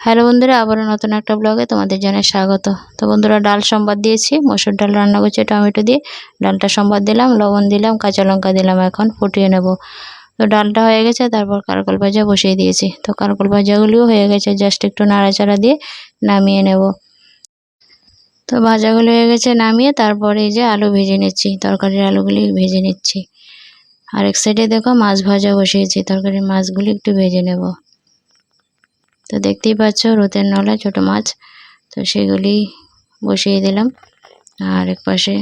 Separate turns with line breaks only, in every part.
Hello বন্ধুরা, আবারও নতুন একটা ব্লগে তোমাদের জানাই স্বাগত। তো বন্ধুরা, ডাল সম্বাদ দিয়েছি, মসুর ডাল রান্না করছি, টমেটো দিয়ে। ডালটা সম্বাদ দিলাম, লবণ দিলাম, কাঁচা লঙ্কা দিলাম, এখন ফুটিয়ে নেব। তো ডালটা হয়ে গেছে, তারপর কারকল ভাজা বসিয়ে দিয়েছি। তো কারকল ভাজাগুলিও হয়ে গেছে, জাস্ট একটু নাড়াচাড়া দিয়ে নামিয়ে নেব। তো ভাজাগুলো হয়ে গেছে, নামিয়ে তারপরে এই যে আলু ভেজে নিচ্ছি, তরকারির আলুগুলি ভেজে নিচ্ছি। আর এক সাইডে দেখো, মাছ ভাজা বসিয়েছি, তরকারির মাছগুলি একটু ভেজে নেব। তো দেখতেই পাচ্ছ রোদের নলা, ছোট মাছ। তো সেগুলি বসিয়ে দিলাম। আর এক পাশে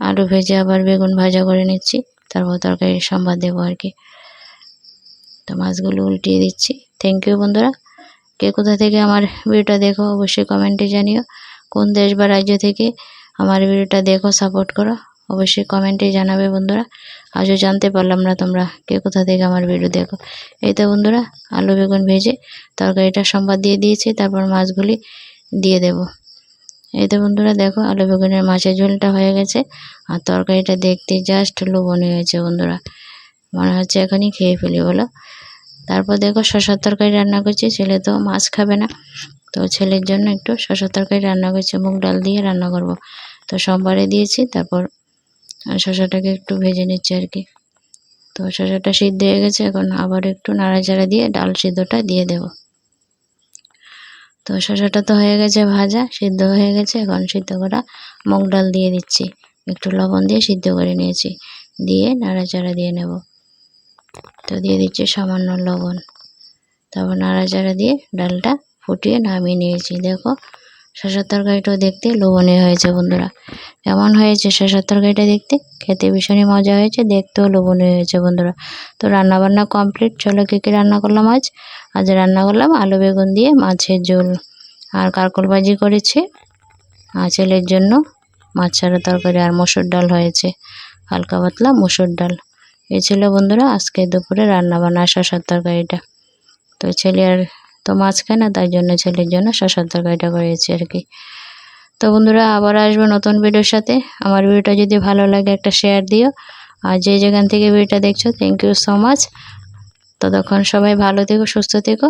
আলু ভেজে আবার বেগুন ভাজা করে নিচ্ছি। তারপর তরকারি সম্বাদ দেবো আর কি। তো মাছগুলো উল্টিয়ে দিচ্ছি। থ্যাংক ইউ বন্ধুরা। কে কোথা থেকে আমার ভিডিওটা দেখো, অবশ্যই কমেন্টে জানিও। কোন দেশ বা রাজ্য থেকে আমার ভিডিওটা দেখো, সাপোর্ট করো। অবশ্যই কমেন্টে জানাবে বন্ধুরা। আজও জানতে পারলাম না তোমরা কে কোথা থেকে আমার ভিডিও দেখো। এই তো বন্ধুরা, আলু বেগুন ভেজে তরকারিটা সম্বাদ দিয়ে দিয়েছি, তারপর মাছগুলি দিয়ে দেব। এই তো বন্ধুরা, দেখো আলু বেগুনের মাছের ঝোলটা হয়ে গেছে, আর তরকারিটা দেখতে জাস্ট লোভনীয় হয়েছে বন্ধুরা। মনে হচ্ছে এখনই খেয়ে ফেলি, বলো। তারপর দেখো শশার তরকারি রান্না করছি, ছেলে তো মাছ খাবে না। তো ছেলের জন্য একটু শশার তরকারি রান্না করছি, মুগ ডাল দিয়ে রান্না করব। তো সোমবারে দিয়েছি, তারপর শশাটাকে একটু ভেজে নিচ্ছি আর কি। তো শশাটা সিদ্ধ হয়ে গেছে, এখন আবার একটু নাড়াচাড়া দিয়ে ডাল সিদ্ধটা দিয়ে দেব। তো শশাটা তো হয়ে গেছে ভাজা, সিদ্ধ হয়ে গেছে, এখন সিদ্ধ করা মুগ ডাল দিয়ে দিচ্ছি। একটু লবণ দিয়ে সিদ্ধ করে নিয়েছি, দিয়ে নাড়াচাড়া দিয়ে নেব। তো দিয়ে দিচ্ছি সামান্য লবণ। তারপর নাড়াচাড়া দিয়ে ডালটা ফুটিয়ে নামিয়ে নিয়েছি, দেখো শশার তরকারিটাও দেখতে লোভনীয় হয়েছে, বন্ধুরা। কেমন হয়েছে শশার তরকারিটা দেখতে, খেতে ভীষণই মজা হয়েছে, দেখতেও লোভনীয় হয়েছে, বন্ধুরা। তো রান্নাবান্না কমপ্লিট চলো কী কী রান্না করলাম আজ? আজ রান্না করলাম আলু বেগুন দিয়ে মাছের ঝোল। আর কারকল ভাজি করেছি আর ছেলের জন্য মাছ ছাড়া তরকারি আর মসুর ডাল হয়েছে, হালকা পাতলা মসুর ডাল। এ ছিল, বন্ধুরা, আজকে দুপুরে রান্নাবান্না শশার তরকারিটা। তো ছেলে আর তো মাছ খায় না তাই জন্য ছেলের জন্য শশার তরকারিটা করেছি আর কি। তো বন্ধুরা, আবার আসব নতুন ভিডিওর সাথে। আমার ভিডিওটা যদি ভালো লাগে একটা শেয়ার দিও। আর যে যেখান থেকে ভিডিওটা দেখছ থ্যাংক ইউ সো মাচ ততক্ষণ সবাই ভালো থেকো, সুস্থ থেকো।